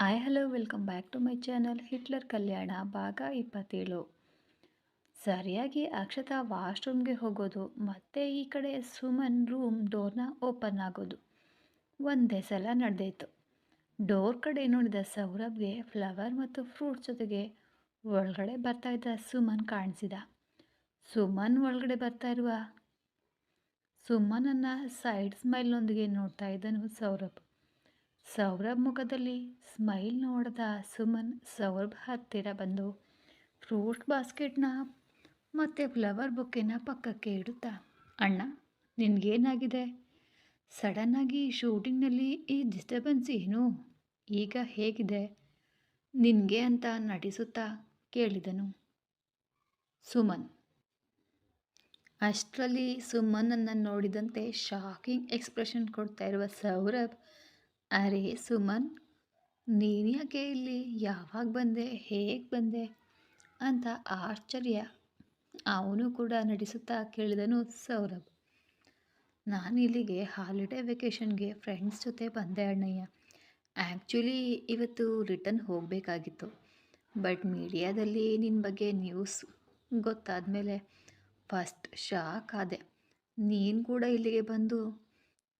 Hi hello welcome back to my channel Hitler Kalyana ಭಾಗ ಇಪ್ಪತ್ತೇಳು. ಸರಿಯಾಗಿ ಅಕ್ಷತಾ ವಾಶ್ರೂಮ್ಗೆ ಹೋಗೋದು, ಮತ್ತೆ ಈ ಕಡೆ ಸುಮನ್ ರೂಮ್ ಡೋರ್ನ ಓಪನ್ ಆಗೋದು. ಒಂದೇ ಸಲ ನಡೆದಿತ್ತು ಡೋರ್ ಕಡೆ ನೋಡಿದ ಸೌರಭ್ಗೆ ಫ್ಲವರ್ ಮತ್ತು ಫ್ರೂಟ್ಸ್ ಜೊತೆಗೆ ಒಳಗಡೆ ಬರ್ತಾ ಇದ್ದ ಸುಮನ್ ಕಾಣಿಸಿದ. ಸುಮನ್ ಒಳಗಡೆ ಬರ್ತಾ ಇರುವ? ಸುಮನನ್ನು ಸೈಡ್ ಸ್ಮೈಲ್ನೊಂದಿಗೆ ನೋಡ್ತಾ ಇದ್ದನು ಸೌರಭ್. ಸೌರಭ್ ಮುಖದಲ್ಲಿ ಸ್ಮೈಲ್ ನೋಡಿದ ಸುಮನ್ ಸೌರಭ್ ಹತ್ತಿರ ಬಂದು, ಫ್ರೂಟ್ ಬಾಸ್ಕೆಟ್ನ ಮತ್ತು ಫ್ಲವರ್ ಬುಕ್ಕಿನ ಪಕ್ಕಕ್ಕೆ ಇಡುತ್ತಾ? ಅಣ್ಣ, ನಿನಗೇನಾಗಿದೆ? ಸಡನ್ನಾಗಿ ಶೂಟಿಂಗ್ನಲ್ಲಿ ಈ ಡಿಸ್ಟರ್ಬೆನ್ಸ್ ಏನು? ಈಗ ಹೇಗಿದೆ? ನಿನಗೆ ಅಂತ ನಟಿಸುತ್ತಾ? ಕೇಳಿದನು. ಸುಮನ್, ಅಷ್ಟರಲ್ಲಿ ಸುಮನನ್ನು ನೋಡಿದಂತೆ ಶಾಕಿಂಗ್ ಎಕ್ಸ್ಪ್ರೆಷನ್ ಕೊಡ್ತಾ ಇರುವ ಸೌರಭ್ ಅರೆ ಸುಮನ್, ನೀನು ಯಾಕೆ ಇಲ್ಲಿ? ಯಾವಾಗ ಬಂದೆ? ಹೇಗೆ ಬಂದೆ? ಅಂತ ಆಶ್ಚರ್ಯ. ಅವನು ಕೂಡ ನಡೆಸುತ್ತಾ ಕೇಳಿದನು ಸೌರಭ್. ನಾನು ಇಲ್ಲಿಗೆ ಹಾಲಿಡೇ ವೆಕೇಷನ್ಗೆ ಫ್ರೆಂಡ್ಸ್ ಜೊತೆ ಬಂದೆ ಅಣ್ಣಯ್ಯ. ಆ್ಯಕ್ಚುಲಿ ಇವತ್ತು ರಿಟರ್ನ್ ಹೋಗಬೇಕಾಗಿತ್ತು. ಬಟ್ ಮೀಡಿಯಾದಲ್ಲಿ ನಿನ್ನ ಬಗ್ಗೆ ನ್ಯೂಸ್ ಗೊತ್ತಾದ ಮೇಲೆ ಫಸ್ಟ್ ಶಾಕ್ ಆದೆ. ನೀನು ಕೂಡ ಇಲ್ಲಿಗೆ ಬಂದು,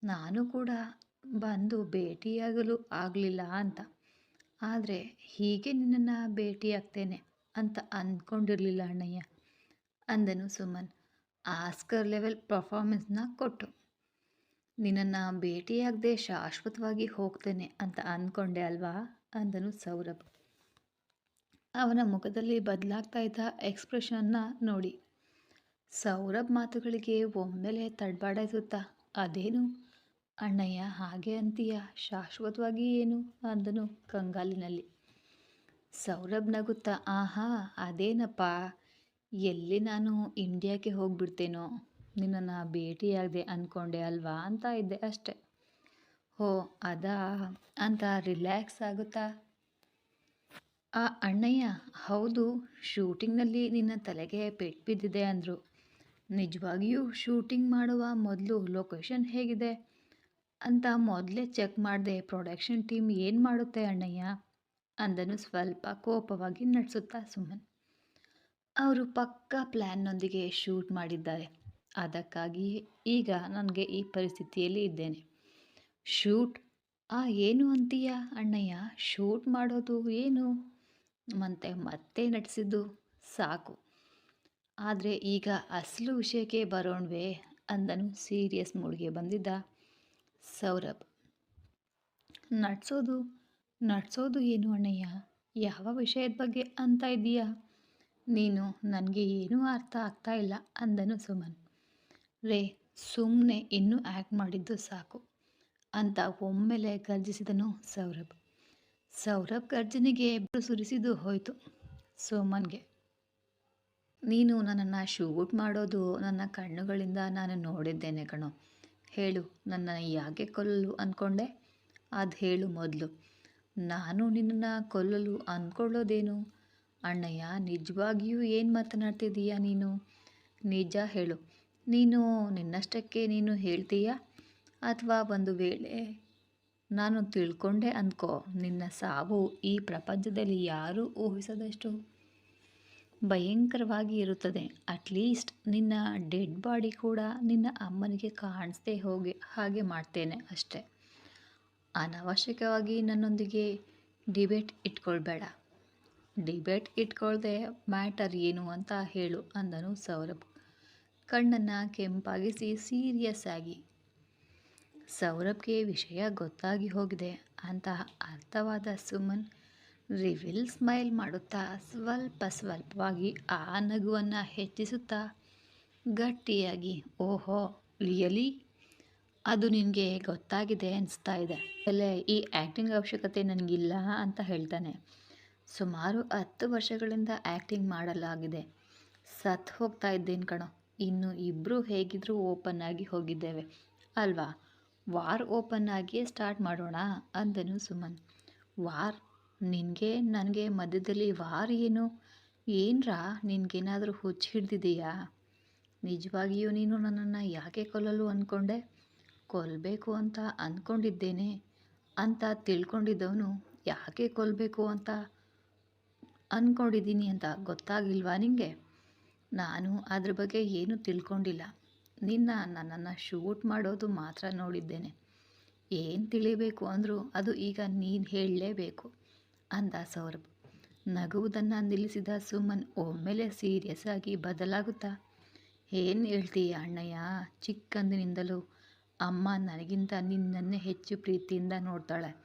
ನಾನು ಕೂಡ ಬಂದು ಭೇಟಿಯಾಗಲು ಆಗಲಿಲ್ಲ ಅಂತ. ಆದರೆ ಹೀಗೆ ನಿನ್ನನ್ನು ಭೇಟಿಯಾಗ್ತೇನೆ ಅಂತ ಅಂದ್ಕೊಂಡಿರಲಿಲ್ಲ ಅಣ್ಣಯ್ಯ, ಅಂದನು ಸುಮನ್. ಆಸ್ಕರ್ ಲೆವೆಲ್ ಪರ್ಫಾರ್ಮೆನ್ಸ್ನ ಕೊಟ್ಟು. ನಿನ್ನನ್ನು ಭೇಟಿಯಾಗದೆ ಶಾಶ್ವತವಾಗಿ ಹೋಗ್ತೇನೆ ಅಂತ ಅಂದ್ಕೊಂಡೆ ಅಲ್ವಾ, ಅಂದನು ಸೌರಭ್. ಅವನ ಮುಖದಲ್ಲಿ ಬದಲಾಗ್ತಾ ಇದ್ದ ಎಕ್ಸ್ಪ್ರೆಷನ್ನ ನೋಡಿ. ಸೌರಭ್ ಮಾತುಗಳಿಗೆ ಒಮ್ಮೆಲೆ ತಡಬಾಡಿಸುತ್ತಾ ಅದೇನು? ಅಣ್ಣಯ್ಯ, ಹಾಗೆ ಅಂತೀಯ? ಶಾಶ್ವತವಾಗಿ ಏನು ಅಂದನು ಕಂಗಾಲಿನಲ್ಲಿ. ಸೌರಭ್ ನಗುತ್ತಾ, ಆಹಾ, ಅದೇನಪ್ಪ? ಎಲ್ಲಿ ನಾನು ಇಂಡಿಯಾಕ್ಕೆ ಹೋಗ್ಬಿಡ್ತೇನೋ? ನಿನ್ನನ್ನು ಭೇಟಿಯಾಗದೆ ಅಂದ್ಕೊಂಡೆ ಅಲ್ವಾ? ಅಂತ ಇದ್ದೆ ಅಷ್ಟೆ. ಹೋ, ಅದಾ? ಅಂತ ರಿಲ್ಯಾಕ್ಸ್ ಆಗುತ್ತಾ? ಆ, ಅಣ್ಣಯ್ಯ, ಹೌದು. ಶೂಟಿಂಗ್ನಲ್ಲಿ ನಿನ್ನ ತಲೆಗೆ ಪೆಟ್ಟು ಬಿದ್ದಿದೆ ಅಂದರು. ನಿಜವಾಗಿಯೂ ಶೂಟಿಂಗ್ ಮಾಡುವ ಮೊದಲು ಲೊಕೇಶನ್ ಹೇಗಿದೆ? ಅಂತ ಮೊದಲೇ ಚೆಕ್ ಮಾಡಿದೆ, ಪ್ರೊಡಕ್ಷನ್ ಟೀಮ್ ಏನು ಮಾಡುತ್ತೆ ಅಣ್ಣಯ್ಯ? ಅಂದನು ಸ್ವಲ್ಪ ಕೋಪವಾಗಿ ನಡೆಸುತ್ತಾ ಸುಮನ್. ಅವರು ಪಕ್ಕ ಪ್ಲ್ಯಾನ್ನೊಂದಿಗೆ ಶೂಟ್ ಮಾಡಿದ್ದಾರೆ. ಅದಕ್ಕಾಗಿ ಈಗ ನನಗೆ ಈ ಪರಿಸ್ಥಿತಿಯಲ್ಲಿ ಇದ್ದೇನೆ. ಶೂಟ್? ಆ ಏನು ಅಂತೀಯ ಅಣ್ಣಯ್ಯ? ಶೂಟ್ ಮಾಡೋದು ಏನು? ಮತ್ತೆ ಮತ್ತೆ ನಟಿಸಿದ್ದು ಸಾಕು. ಆದರೆ ಈಗ ಅಸಲು ವಿಷಯಕ್ಕೆ ಬರೋಣವೇ, ಅಂದನು ಸೀರಿಯಸ್ ಮೂಡ್ಗೆ ಬಂದಿದ್ದ. ಸೌರಭ್. ನಡ್ಸೋದು ನಡ್ಸೋದು ಏನು ಅಣ್ಣಯ್ಯ? ಯಾವ ವಿಷಯದ ಬಗ್ಗೆ ಅಂತ ಇದೀಯಾ ನೀನು ನನಗೆ ಏನೂ ಅರ್ಥ ಆಗ್ತಾ ಇಲ್ಲ ಅಂದನು ಸುಮನ್. ರೇ ಸುಮ್ಮನೆ ಇನ್ನೂ ಆ್ಯಕ್ಟ್ ಮಾಡಿದ್ದು ಸಾಕು ಅಂತ ಒಮ್ಮೆಲೆ ಗರ್ಜಿಸಿದನು ಸೌರಭ್. ಸೌರಭ್ ಗರ್ಜನೆಗೆ ಇಬ್ಬರು ಸುರಿಸಿದ್ದು ಹೋಯಿತು ಸುಮನ್ಗೆ. ನೀನು ನನ್ನನ್ನು ಶೂಟ್ ಮಾಡೋದು ನನ್ನ ಕಣ್ಣುಗಳಿಂದ ನಾನು ನೋಡಿದ್ದೇನೆ ಕಣೋ. ಹೇಳು, ನನ್ನ ಯಾಕೆ ಕೊಲ್ಲಲು ಅಂದ್ಕೊಂಡೆ ಅದು ಹೇಳು ಮೊದಲು. ನಾನು ನಿನ್ನನ್ನು ಕೊಲ್ಲಲು ಅಂದ್ಕೊಳ್ಳೋದೇನು ಅಣ್ಣಯ್ಯ, ನಿಜವಾಗಿಯೂ ಏನು ಮಾತನಾಡ್ತಿದ್ದೀಯಾ ನೀನು? ನಿಜ ಹೇಳು. ನೀನು ನಿನ್ನಷ್ಟಕ್ಕೆ ನೀನು ಹೇಳ್ತೀಯಾ? ಅಥವಾ ಒಂದು ವೇಳೆ ನಾನು ತಿಳ್ಕೊಂಡೆ ಅಂದ್ಕೋ ನಿನ್ನ ಸಾವು ಈ ಪ್ರಪಂಚದಲ್ಲಿ ಯಾರೂ ಊಹಿಸದಷ್ಟು? ಭಯಂಕರವಾಗಿ ಇರುತ್ತದೆ. ಅಟ್ಲೀಸ್ಟ್ ನಿನ್ನ ಡೆಡ್ ಬಾಡಿ ಕೂಡ ನಿನ್ನ ಅಮ್ಮನಿಗೆ ಕಾಣಿಸ್ದೇ ಹೋಗಿ ಹಾಗೆ ಮಾಡ್ತೇನೆ ಅಷ್ಟೆ. ಅನವಶ್ಯಕವಾಗಿ ನನ್ನೊಂದಿಗೆ ಡಿಬೇಟ್ ಇಟ್ಕೊಳ್ಬೇಡ. ಡಿಬೇಟ್ ಇಟ್ಕೊಳ್ದೆ ಮ್ಯಾಟರ್ ಏನು ಅಂತ ಹೇಳು ಅಂದನು ಸೌರಭ್. ಕಣ್ಣನ್ನು ಕೆಂಪಾಗಿಸಿ ಸೀರಿಯಸ್ ಆಗಿ. ಸೌರಭ್ಗೆ ವಿಷಯ ಗೊತ್ತಾಗಿ ಹೋಗಿದೆ. ಅಂತ ಅರ್ಥವಾದ ಸುಮನ್ ರಿವಿಲ್ ಸ್ಮೈಲ್ ಮಾಡುತ್ತಾ ಸ್ವಲ್ಪ ಸ್ವಲ್ಪವಾಗಿ ಆ ನಗುವನ್ನು ಹೆಚ್ಚಿಸುತ್ತಾ ಗಟ್ಟಿಯಾಗಿ, ಓಹೋ, ರಿಯಲಿ? ಅದು ನಿನಗೆ ಗೊತ್ತಾಗಿದೆ ಅನಿಸ್ತಾ ಇದೆ. ಅಲ್ಲೇ ಈ ಆ್ಯಕ್ಟಿಂಗ್ ಅವಶ್ಯಕತೆ ನನಗಿಲ್ಲ ಅಂತ ಹೇಳ್ತಾನೆ. ಸುಮಾರು ಹತ್ತು ವರ್ಷಗಳಿಂದ ಆ್ಯಕ್ಟಿಂಗ್ ಮಾಡಲಾಗಿದೆ. ಸತ್ ಹೋಗ್ತಾ ಇದ್ದೇನೆ ಕಣೋ. ಇನ್ನು ಇಬ್ಬರು ಹೇಗಿದ್ದರೂ ಓಪನ್ ಆಗಿ ಹೋಗಿದ್ದೇವೆ. ಅಲ್ವಾ? ವಾರ್ ಓಪನ್ ಆಗಿಯೇ ಸ್ಟಾರ್ಟ್ ಮಾಡೋಣ, ಅಂದನು ಸುಮನ್. ವಾರ್ ನಿನಗೆ, ನನಗೆ ಮಧ್ಯದಲ್ಲಿ ವಾರ ಏನು? ಏನರಾ, ನಿನಗೇನಾದರೂ ಹುಚ್ಚು ಹಿಡ್ದಿದೆಯಾ? ನಿಜವಾಗಿಯೂ ನೀನು ನನ್ನನ್ನು ಯಾಕೆ ಕೊಲ್ಲಲು ಅಂದ್ಕೊಂಡೆ ಕೊಲ್ಲಬೇಕು ಅಂತ ಅಂದ್ಕೊಂಡಿದ್ದೇನೆ ಅಂತ ತಿಳ್ಕೊಂಡಿದ್ದವನು ಯಾಕೆ ಕೊಲ್ಲಬೇಕು ಅಂತ ಅಂದ್ಕೊಂಡಿದ್ದೀನಿ ಅಂತ ಗೊತ್ತಾಗಿಲ್ವಾ ನಿನಗೆ ನಾನು ಅದ್ರ ಬಗ್ಗೆ ಏನೂ ತಿಳ್ಕೊಂಡಿಲ್ಲ. ನಿನ್ನ ನನ್ನನ್ನು ಶೂಟ್ ಮಾಡೋದು ಮಾತ್ರ ನೋಡಿದ್ದೇನೆ. ಏನು ತಿಳಿಬೇಕು ಅಂದರೂ ಅದು ಈಗ ನೀನು ಹೇಳಲೇಬೇಕು. ಅಂದ ಸೌರಭ್. ನಗುವುದನ್ನು ನಿಲ್ಲಿಸಿದ ಸುಮನ್ ಒಮ್ಮೆಲೆ ಸೀರಿಯಸ್ ಆಗಿ ಬದಲಾಗುತ್ತಾ, ಏನು ಹೇಳ್ತೀಯ ಅಣ್ಣಯ್ಯ, ಚಿಕ್ಕಂದಿನಿಂದಲೂ ಅಮ್ಮ ನನಗಿಂತ ನಿನ್ನನ್ನೇ ಹೆಚ್ಚು ಪ್ರೀತಿಯಿಂದ ನೋಡ್ತಾಳೆ.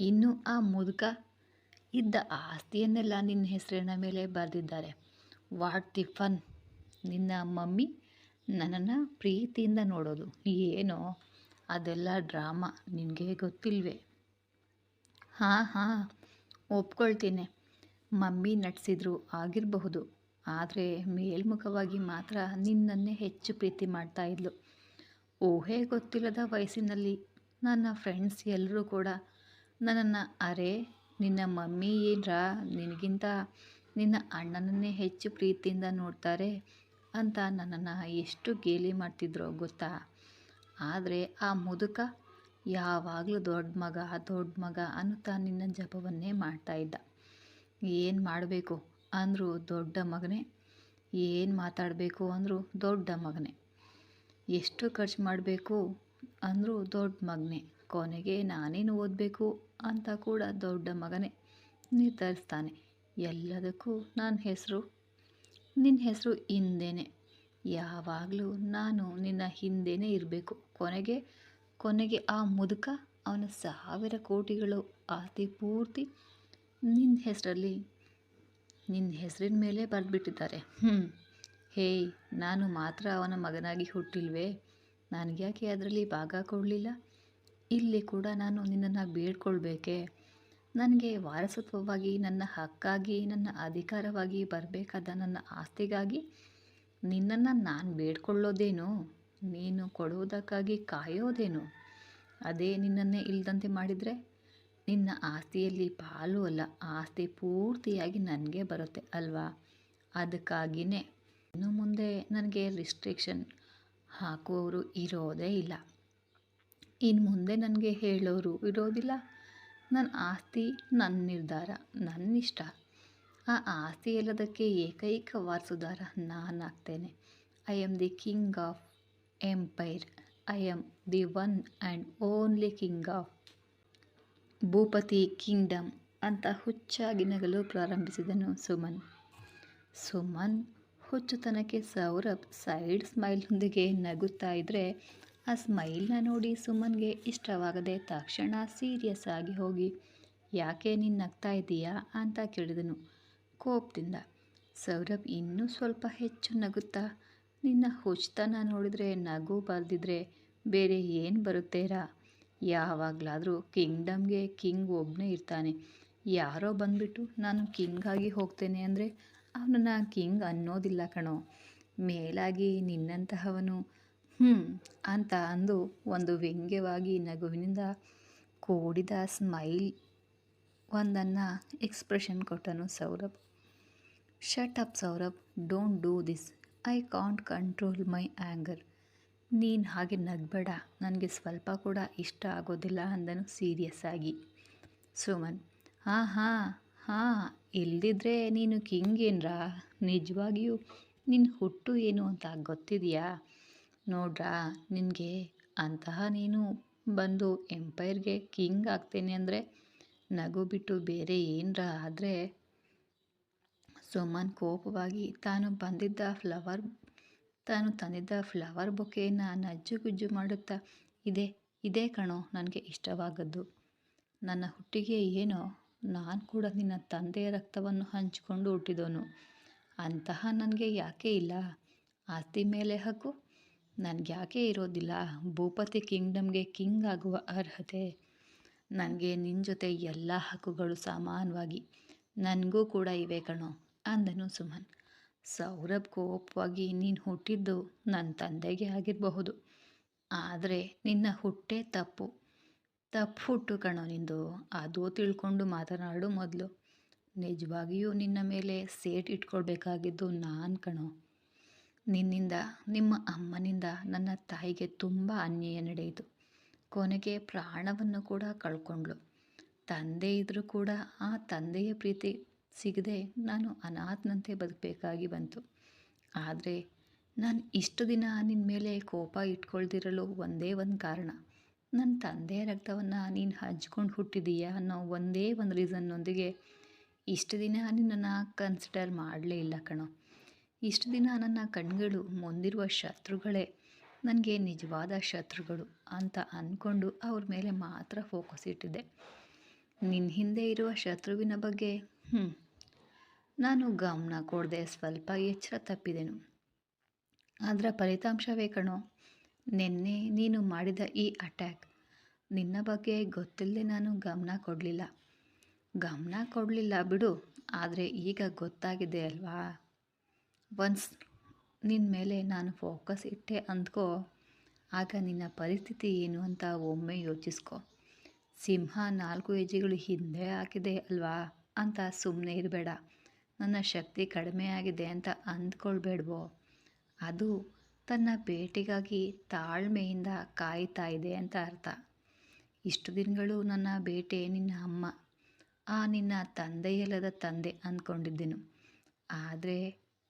ಇನ್ನು ಆ ಮುದುಕ ಇದ್ದ ಆಸ್ತಿಯನ್ನೆಲ್ಲ ನಿನ್ನ ಹೆಸರಿನ ಮೇಲೆ ಬರೆದಿದ್ದಾರೆ. What the fun? ನಿನ್ನ ಮಮ್ಮಿ ನನ್ನನ್ನು ಪ್ರೀತಿಯಿಂದ ನೋಡೋದು. ಏನೋ ಅದೆಲ್ಲ ಡ್ರಾಮಾ, ನಿನಗೆ ಗೊತ್ತಿಲ್ವೇ? ಹಾಂ ಹಾಂ ಒಪ್ಕೊಳ್ತೀನಿ. ಮಮ್ಮಿ ನಟಿಸಿದ್ರು ಆಗಿರಬಹುದು. ಆದರೆ ಮೇಲ್ಮುಖವಾಗಿ ಮಾತ್ರ ನಿನ್ನನ್ನೇ ಹೆಚ್ಚು ಪ್ರೀತಿ ಮಾಡ್ತಾ ಇದ್ಲು. ಊಹೆ ಗೊತ್ತಿಲ್ಲದ ವಯಸ್ಸಿನಲ್ಲಿ ನನ್ನ ಫ್ರೆಂಡ್ಸ್ ಎಲ್ಲರೂ ಕೂಡ ನನ್ನನ್ನು, ಅರೆ, ನಿನ್ನ ಮಮ್ಮಿ ಏನರ ನಿನಗಿಂತ ನಿನ್ನ ಅಣ್ಣನನ್ನೇ ಹೆಚ್ಚು ಪ್ರೀತಿಯಿಂದ ನೋಡ್ತಾರೆ ಅಂತ ನನ್ನನ್ನು ಎಷ್ಟು ಗೇಲಿ ಮಾಡ್ತಿದ್ರೋ ಗೊತ್ತಾ? ಆದರೆ ಆ ಮುದುಕ ಯಾವಾಗಲೂ ದೊಡ್ಡ ಮಗ ದೊಡ್ಡ ಮಗ ಅನ್ನುತ್ತಾ ನಿನ್ನ ಜಪವನ್ನೇ ಮಾಡ್ತಾ ಇದ್ದ. ಏನು ಮಾಡಬೇಕು ಅಂದರೂ ದೊಡ್ಡ ಮಗನೇ. ಏನು ಮಾತಾಡಬೇಕು ಅಂದರೂ ದೊಡ್ಡ ಮಗನೇ. ಎಷ್ಟು ಖರ್ಚು ಮಾಡಬೇಕು ಅಂದರೂ ದೊಡ್ಡ ಮಗನೇ. ಕೊನೆಗೆ ನಾನೇನು ಓದಬೇಕು ಅಂತ ಕೂಡ ದೊಡ್ಡ ಮಗನೇ ನಿರ್ಧರಿಸ್ತಾನೆ. ಎಲ್ಲದಕ್ಕೂ ನನ್ನ ಹೆಸರು ನಿನ್ನ ಹೆಸರು ಹಿಂದೇನೆ ಯಾವಾಗಲೂ ನಾನು ನಿನ್ನ ಹಿಂದೆನೇ ಇರಬೇಕು. ಕೊನೆಗೆ ಕೊನೆಗೆ ಆ ಮುದುಕ ಅವನ ಸಾವಿರ ಕೋಟಿಗಳು ಆಸ್ತಿ ಪೂರ್ತಿ ನಿನ್ನ ಹೆಸರಲ್ಲಿ, ನಿನ್ನ ಹೆಸರಿನ ಮೇಲೆ ಬರೆದ್ಬಿಟ್ಟಿದ್ದಾರೆ. ಹ್ಞೂ ಹೇಯ್ ನಾನು ಮಾತ್ರ ಅವನ ಮಗನಾಗಿ ಹುಟ್ಟಿಲ್ವೇ? ನನಗ್ಯಾಕೆ ಅದರಲ್ಲಿ ಭಾಗ ಕೊಡಲಿಲ್ಲ? ಇಲ್ಲಿ ಕೂಡ ನಾನು ನಿನ್ನನ್ನು ಬೇಡ್ಕೊಳ್ಬೇಕೆ? ನನಗೆ ವಾರಸತ್ವವಾಗಿ, ನನ್ನ ಹಕ್ಕಾಗಿ, ನನ್ನ ಅಧಿಕಾರವಾಗಿ ಬರಬೇಕಾದ ನನ್ನ ಆಸ್ತಿಗಾಗಿ ನಿನ್ನನ್ನು ನಾನು ಬೇಡ್ಕೊಳ್ಳೋದೇನು? ನೀನು ಕೊಡುವುದಕ್ಕಾಗಿ ಕಾಯೋದೇನು? ಅದೇ ನಿನ್ನನ್ನೇ ಇಲ್ಲದಂತೆ ಮಾಡಿದರೆ? ನಿನ್ನ ಆಸ್ತಿಯಲ್ಲಿ ಪಾಲು ಅಲ್ಲ, ಆಸ್ತಿ ಪೂರ್ತಿಯಾಗಿ ನನಗೆ ಬರುತ್ತೆ ಅಲ್ವಾ? ಅದಕ್ಕಾಗಿಯೇ ಇನ್ನು ಮುಂದೆ ನನಗೆ ರಿಸ್ಟ್ರಿಕ್ಷನ್ ಹಾಕುವವರು ಇರೋದೇ ಇಲ್ಲ. ಇನ್ನು ಮುಂದೆ ನನಗೆ ಹೇಳೋರು ಇರೋದಿಲ್ಲ. ನನ್ನ ಆಸ್ತಿ ನನ್ನ ನಿರ್ಧಾರ ನನ್ನ ಇಷ್ಟ ಆ ಆಸ್ತಿ ಎಲ್ಲದಕ್ಕೆ ಏಕೈಕ ವಾರಸುದಾರ ನಾನಾಗ್ತೇನೆ. I am the king of empire I am the one and only king of Bhupathi kingdom ಅಂತ ಹುಚ್ಚಾಗಿ ನಗಲು ಪ್ರಾರಂಭಿಸಿದನು ಸುಮನ್. ಸುಮನ್ ಹುಚ್ಚುತನಕ್ಕೆ ಸೌರಭ್ ಸೈಡ್ ಸ್ಮೈಲ್ನೊಂದಿಗೆ ನಗುತ್ತಾ ಇದ್ದರೆ ಆ ಸ್ಮೈಲ್ನ ನೋಡಿ ಸುಮನ್ಗೆ ಇಷ್ಟವಾಗದೆ ತಕ್ಷಣ ಸೀರಿಯಸ್ ಆಗಿ ಹೋಗಿ, ಯಾಕೆ ನೀನು ನಗ್ತಾ ಇದ್ದೀಯಾ ಅಂತ ಕೇಳಿದನು ಕೋಪದಿಂದ. ಸೌರಭ್ ಇನ್ನೂ ಸ್ವಲ್ಪ ಹೆಚ್ಚು ನಗುತ್ತಾ ನಿನ್ನ ಹುಚ್ಚತನ ನೋಡಿದರೆ ನಗು ಬಾರ್ದಿದ್ರೆ ಬೇರೆ ಏನು ಬರುತ್ತೇರಾ ಯಾವಾಗಲಾದರೂ ಕಿಂಗ್ಡಮ್ಗೆ ಕಿಂಗ್ ಒಬ್ಬನೇ ಇರ್ತಾನೆ. ಯಾರೋ ಬಂದುಬಿಟ್ಟು ನಾನು ಕಿಂಗಾಗಿ ಹೋಗ್ತೇನೆ ಅಂದರೆ ಅವನನ್ನು ಕಿಂಗ್ ಅನ್ನೋದಿಲ್ಲ ಕಣೋ. ಮೇಲಾಗಿ ನಿನ್ನಂತಹವನು. ಹ್ಞೂ ಅಂತ ಅಂದು ಒಂದು ವ್ಯಂಗ್ಯವಾಗಿ ನಗುವಿನಿಂದ ಕೂಡಿದ ಸ್ಮೈಲ್ ಒಂದನ್ನು ಎಕ್ಸ್ಪ್ರೆಷನ್ ಕೊಟ್ಟನು Saurabh. Shut up Saurabh. Don't do this I can't control my anger ನೀನು ಹಾಗೆ ನಗಬೇಡ. ನನಗೆ ಸ್ವಲ್ಪ ಕೂಡ ಇಷ್ಟ ಆಗೋದಿಲ್ಲ ಅಂದನು ಸೀರಿಯಸ್ ಆಗಿ. ಸುಮನ್, ಹಾಂ ಹಾಂ ಹಾಂ, ಇಲ್ದಿದ್ರೆ ನೀನು ಕಿಂಗ್ ಏನ್ರಾ ನಿಜವಾಗಿಯೂ ನಿನ್ನ ಹುಟ್ಟು ಏನು ಅಂತ ಗೊತ್ತಿದೆಯಾ? ನೋಡ್ರಾ, ನಿನಗೆ ಅಂತಹ ನೀನು ಬಂದು ಎಂಪೈರ್ಗೆ ಕಿಂಗ್ ಆಗ್ತೇನೆ ಅಂದರೆ ನಗು ಬಿಟ್ಟು ಬೇರೆ ಏನರ ಆದರೆ ಸುಮನ್ ಕೋಪವಾಗಿ ತಾನು ಬಂದಿದ್ದ ಫ್ಲವರ್, ತಾನು ತಂದಿದ್ದ ಫ್ಲವರ್ ಬೊಕೆಯನ್ನು ನಜ್ಜುಗುಜ್ಜು ಮಾಡುತ್ತಾ, ಇದೆ, ಇದೇ ಕಣೋ, ನನಗೆ ಇಷ್ಟವಾಗದ್ದು. ನನ್ನ ಹುಟ್ಟಿಗೆ ಏನೋ, ನಾನು ಕೂಡ ನಿನ್ನ ತಂದೆಯ ರಕ್ತವನ್ನು ಹಂಚಿಕೊಂಡು ಹುಟ್ಟಿದವನು ಅಂತಹ ನನಗೆ ಯಾಕೆ ಇಲ್ಲ? ಆಸ್ತಿ ಮೇಲೆ ಹಕ್ಕು? ನನಗೆ ಯಾಕೆ ಇರೋದಿಲ್ಲ? ಭೂಪತಿ ಕಿಂಗ್ಡಮ್ಗೆ ಕಿಂಗ್ ಆಗುವ ಅರ್ಹತೆ? ನನಗೆ ನಿನ್ನ ಜೊತೆ ಎಲ್ಲ ಹಕ್ಕುಗಳು ಸಮಾನವಾಗಿ, ನನಗೂ ಕೂಡ ಇವೆ ಕಣೋ. ಅಂದನು ಸುಮನ್. ಸೌರಭ್ ಕೋಪವಾಗಿ ನೀನು ಹುಟ್ಟಿದ್ದು ನನ್ನ ತಂದೆಗೆ ಆಗಿರಬಹುದು. ಆದರೆ ನಿನ್ನ ಹುಟ್ಟೇ ತಪ್ಪು. ತಪ್ಪು ಹುಟ್ಟು ಕಣೋ ನಿಂದು. ಅದು ತಿಳ್ಕೊಂಡು ಮಾತನಾಡು ಮೊದಲು. ನಿಜವಾಗಿಯೂ ನಿನ್ನ ಮೇಲೆ ಸೇಟ್ ಇಟ್ಕೊಳ್ಬೇಕಾಗಿದ್ದು ನಾನು ಕಣೋ. ನಿನ್ನಿಂದ, ನಿಮ್ಮ ಅಮ್ಮನಿಂದ ನನ್ನ ತಾಯಿಗೆ ತುಂಬ ಅನ್ಯಾಯ ನಡೆಯಿತು. ಕೊನೆಗೆ ಪ್ರಾಣವನ್ನು ಕೂಡ ಕಳ್ಕೊಂಡ್ಳು. ತಂದೆ ಇದ್ದರೂ ಕೂಡ ಆ ತಂದೆಯ ಪ್ರೀತಿ ಸಿಗದೆ ನಾನು ಅನಾಥನಂತೆ ಬದುಕಬೇಕಾಗಿ ಬಂತು. ಆದರೆ ನಾನು ಇಷ್ಟು ದಿನ ನಿನ್ನ ಮೇಲೆ ಕೋಪ ಇಟ್ಕೊಳ್ದಿರಲು ಒಂದೇ ಒಂದು ಕಾರಣ. ನನ್ನ ತಂದೆಯ ರಕ್ತವನ್ನು ನೀನು ಹಂಚ್ಕೊಂಡು ಹುಟ್ಟಿದೀಯಾ ಅನ್ನೋ ಒಂದೇ ಒಂದು ರೀಸನ್ನೊಂದಿಗೆ ಇಷ್ಟು ದಿನ ನಿನ್ನನ್ನು ಕನ್ಸಿಡರ್ ಮಾಡಲೇ ಇಲ್ಲ ಕಣೋ. ಇಷ್ಟು ದಿನ ನನ್ನ ಕಣ್ಗಳು ಮುಂದಿರುವ ಶತ್ರುಗಳೇ, ನನಗೆ ನಿಜವಾದ ಶತ್ರುಗಳು ಅಂತ ಅಂದ್ಕೊಂಡು ಅವ್ರ ಮೇಲೆ ಮಾತ್ರ ಫೋಕಸ್ ಇಟ್ಟಿದ್ದೆ. ನಿನ್ನ ಹಿಂದೆ ಇರುವ ಶತ್ರುವಿನ ಬಗ್ಗೆ ಹ್ಞೂ ನಾನು ಗಮನ ಕೊಡದೆ ಸ್ವಲ್ಪ ಎಚ್ಚರ ತಪ್ಪಿದೆನು. ಅದರ ಫಲಿತಾಂಶವೇ ಕಣೋ, ನಿನ್ನೆ ನೀನು ಮಾಡಿದ ಈ ಅಟ್ಯಾಕ್ ನಿನ್ನ ಬಗ್ಗೆ ಗೊತ್ತಿಲ್ಲದೆ ನಾನು ಗಮನ ಕೊಡಲಿಲ್ಲ. ಗಮನ ಕೊಡಲಿಲ್ಲ ಬಿಡು, ಆದರೆ ಈಗ ಗೊತ್ತಾಗಿದೆ ಅಲ್ವಾ? ಒನ್ಸ್ ನಿನ್ನ ಮೇಲೆ ನಾನು ಫೋಕಸ್ ಇಟ್ಟೆ ಅಂದ್ಕೋ, ಆಗ ನಿನ್ನ ಪರಿಸ್ಥಿತಿ ಏನು ಅಂತ ಒಮ್ಮೆ ಯೋಚಿಸ್ಕೊ. ಸಿಂಹ ನಾಲ್ಕು ಹೆಜ್ಜೆಗಳು ಹಿಂದೆ ಹಾಕಿದೆ ಅಲ್ವಾ? ಅಂತ ಸುಮ್ಮನೆ ಇರಬೇಡ. ನನ್ನ ಶಕ್ತಿ ಕಡಿಮೆ ಆಗಿದೆ ಅಂತ ಅಂದ್ಕೊಳ್ಬೇಡ್ವೋ. ಅದು ತನ್ನ ಭೇಟಿಗಾಗಿ ತಾಳ್ಮೆಯಿಂದ ಕಾಯ್ತಾ ಇದೆ ಅಂತ ಅರ್ಥ. ಇಷ್ಟು ದಿನಗಳು ನನ್ನ ಬೇಟೆ ನಿನ್ನ ಅಮ್ಮ, ಆ ನಿನ್ನ ತಂದೆಯಲ್ಲದ ತಂದೆ ಅಂದ್ಕೊಂಡಿದ್ದೆನು. ಆದರೆ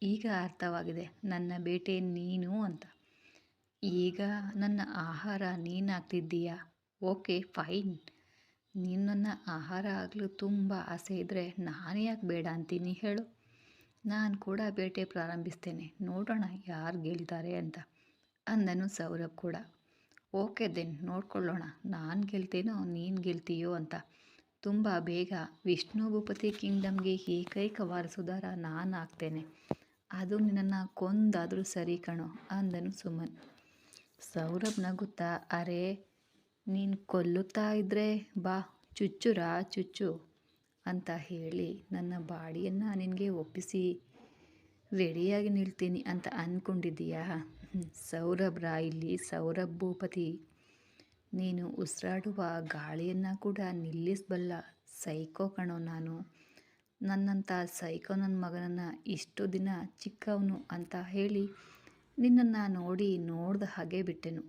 ಈಗ ಅರ್ಥವಾಗಿದೆ ನನ್ನ ಬೇಟೆ ನೀನು ಅಂತ. ಈಗ ನನ್ನ ಆಹಾರ ನೀನಾಗ್ತಿದ್ದೀಯಾ? Okay, fine. ನೀನು ನನ್ನ ಆಹಾರ ಆಗಲು ತುಂಬ ಆಸೆ ಇದ್ದರೆ ನಾನು ಯಾಕೆ ಬೇಡ ಅಂತೀನಿ ಹೇಳು. ನಾನು ಕೂಡ ಬೇಟೆ ಪ್ರಾರಂಭಿಸ್ತೇನೆ. ನೋಡೋಣ ಯಾರು ಗೆಲ್ತಾರೆ ಅಂತ. ಅಂದನು ಸೌರಭ್ ಕೂಡ. ಓಕೆ ದೆನ್, ನೋಡ್ಕೊಳ್ಳೋಣ. ನಾನು ಗೆಲ್ತೇನೋ ನೀನು ಗೆಲ್ತೀಯೋ ಅಂತ. ತುಂಬ ಬೇಗ ವಿಷ್ಣು ಭೂಪತಿ ಕಿಂಗ್ಡಮ್ಗೆ ಏಕೈಕ ವಾರಸುದಾರ ನಾನು ಆಗ್ತೇನೆ. ಅದು ನಿನ್ನನ್ನು ಕೊಂದಾದರೂ ಸರಿ ಕಣೋ, ಅಂದನು ಸುಮನ್. ಸೌರಭ್ ನಗುತ್ತಾ, ಅರೆ ನೀನು ಕೊಲ್ಲುತ್ತಾ ಇದ್ದರೆ ಬಾ, ಚುಚ್ಚುರಾ, ಚುಚ್ಚು ಅಂತ ಹೇಳಿ ನನ್ನ ಬಾಡಿಯನ್ನು ನಿನಗೆ ಒಪ್ಪಿಸಿ ರೆಡಿಯಾಗಿ ನಿಲ್ತೀನಿ ಅಂತ ಅಂದ್ಕೊಂಡಿದ್ದೀಯಾ ಸೌರಭ್ರ ಇಲ್ಲಿ ಸೌರಭ್ ಭೂಪತಿ. ನೀನು ಉಸಿರಾಡುವ ಗಾಳಿಯನ್ನು ಕೂಡ ನಿಲ್ಲಿಸಬಲ್ಲ ಸೈಕೋ ಕಣೋ ನಾನು. ನನ್ನಂಥ ಸೈಕೋ ನನ್ನ ಮಗನನ್ನು ಇಷ್ಟು ದಿನ ಚಿಕ್ಕವನು ಅಂತ ಹೇಳಿ ನಿನ್ನನ್ನು ನೋಡಿ ನೋಡ್ದ ಹಾಗೆ ಬಿಟ್ಟೆನು.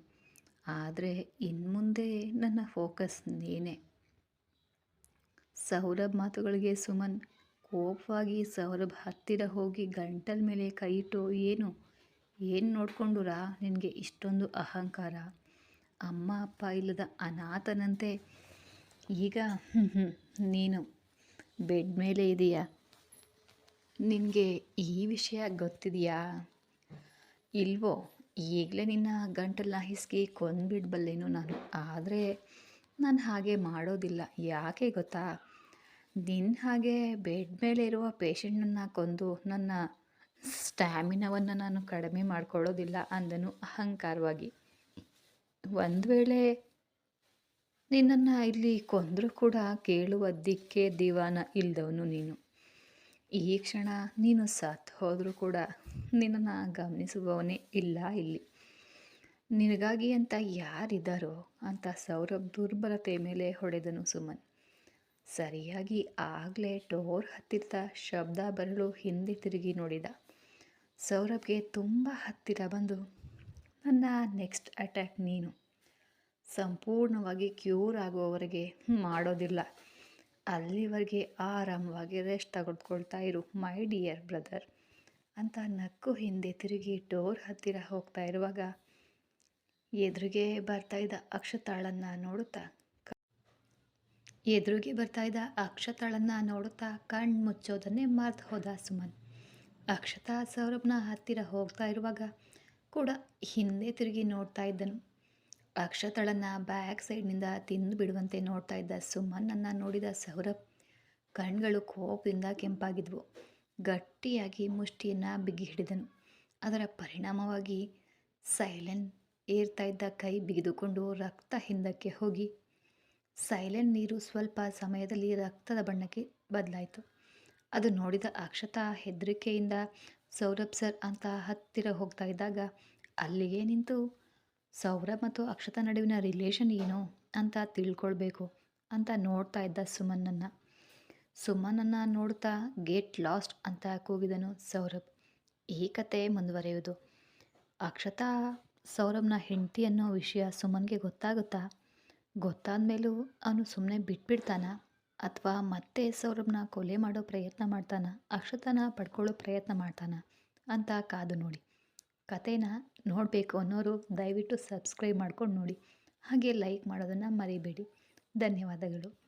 ಆದರೆ ಇನ್ಮುಂದೆ ನನ್ನ ಫೋಕಸ್ ನೀನೇ. ಸೌರಭ್ ಮಾತುಗಳಿಗೆ ಸುಮನ್, ಕೋಪವಾಗಿ ಸೌರಭ್ ಹತ್ತಿರ ಹೋಗಿ ಗಂಟಲ ಮೇಲೆ ಕೈ ಇಟ್ಟು, ಏನು? ಏನು ನೋಡ್ಕೊಂಡುರಾ? ನಿನಗೆ ಇಷ್ಟೊಂದು ಅಹಂಕಾರ. ಅಮ್ಮ, ಅಪ್ಪ ಇಲ್ಲದ ಅನಾಥನಂತೆ. ಈಗ ನೀನು ಬೆಡ್ ಮೇಲೆ ಇದೆಯಾ? ನಿನಗೆ ಈ ವಿಷಯ ಗೊತ್ತಿದೆಯಾ? ಇಲ್ವೋ? ಈಗಲೇ ನಿನ್ನ ಗಂಟಲ್ಲ ಹಿಸ್ಕಿ ಕೊಂದ್ಬಿಡ್ಬಲ್ಲೇನು ನಾನು, ಆದರೆ ನಾನು ಹಾಗೆ ಮಾಡೋದಿಲ್ಲ. ಯಾಕೆ ಗೊತ್ತಾ? ನಿನ್ನ ಹಾಗೆ ಬೆಡ್ ಮೇಲೆ ಇರುವ ಪೇಷಂಟನ್ನು ಕೊಂದು ನನ್ನ ಸ್ಟ್ಯಾಮಿನವನ್ನು ನಾನು ಕಡಿಮೆ ಮಾಡ್ಕೊಳ್ಳೋದಿಲ್ಲ ಅಂದನು ಅಹಂಕಾರವಾಗಿ. ಒಂದು ವೇಳೆ ನಿನ್ನನ್ನು ಇಲ್ಲಿ ಕೊಂದರೂ ಕೂಡ ಕೇಳುವ ದಿಕ್ಕೆ ದಿವಾನ ಇಲ್ಲದವನು ನೀನು. ಈ ಕ್ಷಣ ನೀನು ಸತ್ತು ಹೋದರೂ ಕೂಡ ನಿನ್ನನ್ನು ಗಮನಿಸುವವನೇ ಇಲ್ಲ ಇಲ್ಲಿ. ನಿನಗಾಗಿ ಅಂತ ಯಾರಿದ್ದಾರೋ ಅಂತ ಸೌರಭ್ ದುರ್ಬಲತೆ ಮೇಲೆ ಹೊಡೆದನು ಸುಮನ್. ಸರಿಯಾಗಿ ಆಗಲೇ ಟೋರ್ ಹತ್ತಿರದ ಶಬ್ದ ಬರಲು ಹಿಂದೆ ತಿರುಗಿ ನೋಡಿದ. ಸೌರಭ್ಗೆ ತುಂಬ ಹತ್ತಿರ ಬಂದು, ನನ್ನ ನೆಕ್ಸ್ಟ್ ಅಟ್ಯಾಕ್ ನೀನು. ಸಂಪೂರ್ಣವಾಗಿ ಕ್ಯೂರ್ ಆಗುವವರೆಗೆ ಮಾಡೋದಿಲ್ಲ. ಅಲ್ಲಿವರೆಗೆ ಆರಾಮವಾಗಿ ರೆಸ್ಟ್ ತೆಗೆದುಕೊಳ್ತಾ ಇರು ಮೈ ಡಿಯರ್ ಬ್ರದರ್ ಅಂತ ನಕ್ಕು ಹಿಂದೆ ತಿರುಗಿ ಡೋರ್ ಹತ್ತಿರ ಹೋಗ್ತಾ ಇರುವಾಗ ಎದುರಿಗೆ ಬರ್ತಾ ಇದ್ದ ಅಕ್ಷತಾಳನ್ನು ನೋಡುತ್ತಾ ಎದುರಿಗೆ ಬರ್ತಾ ಇದ್ದ ಅಕ್ಷತಾಳನ್ನು ನೋಡುತ್ತಾ ಕಣ್ಣು ಮುಚ್ಚೋದನ್ನೇ ಮರ್ತು ಹೋದ ಸುಮನ್. ಅಕ್ಷತಾ ಸೌರಭ್ನ ಹತ್ತಿರ ಹೋಗ್ತಾ ಇರುವಾಗ ಕೂಡ ಹಿಂದೆ ತಿರುಗಿ ನೋಡ್ತಾ ಇದ್ದನು. ಅಕ್ಷತಳನ್ನು ಬ್ಯಾಕ್ ಸೈಡ್ನಿಂದ ತಿಂದು ಬಿಡುವಂತೆ ನೋಡ್ತಾ ಇದ್ದ ಸುಮ್ಮನನ್ನು ನೋಡಿದ ಸೌರಭ್ ಕಣ್ಗಳು ಕೋಪದಿಂದ ಕೆಂಪಾಗಿದ್ವು. ಗಟ್ಟಿಯಾಗಿ ಮುಷ್ಟಿಯನ್ನು ಬಿಗಿ ಹಿಡಿದನು. ಅದರ ಪರಿಣಾಮವಾಗಿ ಸೈಲೆನ್ ಏರ್ತಾ ಇದ್ದ ಕೈ ಬಿಗಿದುಕೊಂಡು ರಕ್ತ ಹಿಂದಕ್ಕೆ ಹೋಗಿ. ಸೈಲೆಂಟ್ ನೀರು ಸ್ವಲ್ಪ ಸಮಯದಲ್ಲಿ ರಕ್ತದ ಬಣ್ಣಕ್ಕೆ ಬದಲಾಯಿತು. ಅದು ನೋಡಿದ ಅಕ್ಷತಾ ಹೆದರಿಕೆಯಿಂದ, ಸೌರಭ್ ಸರ್ ಅಂತ ಹತ್ತಿರ ಹೋಗ್ತಾ ಇದ್ದಾಗ ಅಲ್ಲಿಗೆ ನಿಂತು ಸೌರಭ್ ಮತ್ತು ಅಕ್ಷತಾ ನಡುವಿನ ರಿಲೇಷನ್ ಏನು ಅಂತ ತಿಳ್ಕೊಳ್ಬೇಕು ಅಂತ ನೋಡ್ತಾ ಇದ್ದ ಸುಮನನ್ನು ಸುಮನನ್ನು ನೋಡ್ತಾ ಗೇಟ್ ಲಾಸ್ಟ್ ಅಂತ ಕೂಗಿದನು ಸೌರಭ್. ಈ ಕತೆ ಮುಂದುವರೆಯುವುದು. ಅಕ್ಷತಾ ಸೌರಭ್ನ ಹೆಂಡತಿ ಅನ್ನೋ ವಿಷಯ ಸುಮನ್ಗೆ ಗೊತ್ತಾಗುತ್ತಾ? ಗೊತ್ತಾದ ಮೇಲೂ ಅವನು ಸುಮ್ಮನೆ ಬಿಟ್ಬಿಡ್ತಾನ? ಅಥವಾ ಮತ್ತೆ ಸೌರಭ್ನ ಕೊಲೆ ಮಾಡೋ ಪ್ರಯತ್ನ ಮಾಡ್ತಾನ? ಅಕ್ಷತನ ಪಡ್ಕೊಳ್ಳೋ ಪ್ರಯತ್ನ ಮಾಡ್ತಾನ? ಅಂತ ಕಾದು ನೋಡಿ. ಕಥೆನ ನೋಡಬೇಕು ಅನ್ನೋರು ದಯವಿಟ್ಟು ಸಬ್ಸ್ಕ್ರೈಬ್ ಮಾಡ್ಕೊಂಡು ನೋಡಿ. ಹಾಗೆ ಲೈಕ್ ಮಾಡೋದನ್ನು ಮರಿಬೇಡಿ. ಧನ್ಯವಾದಗಳು.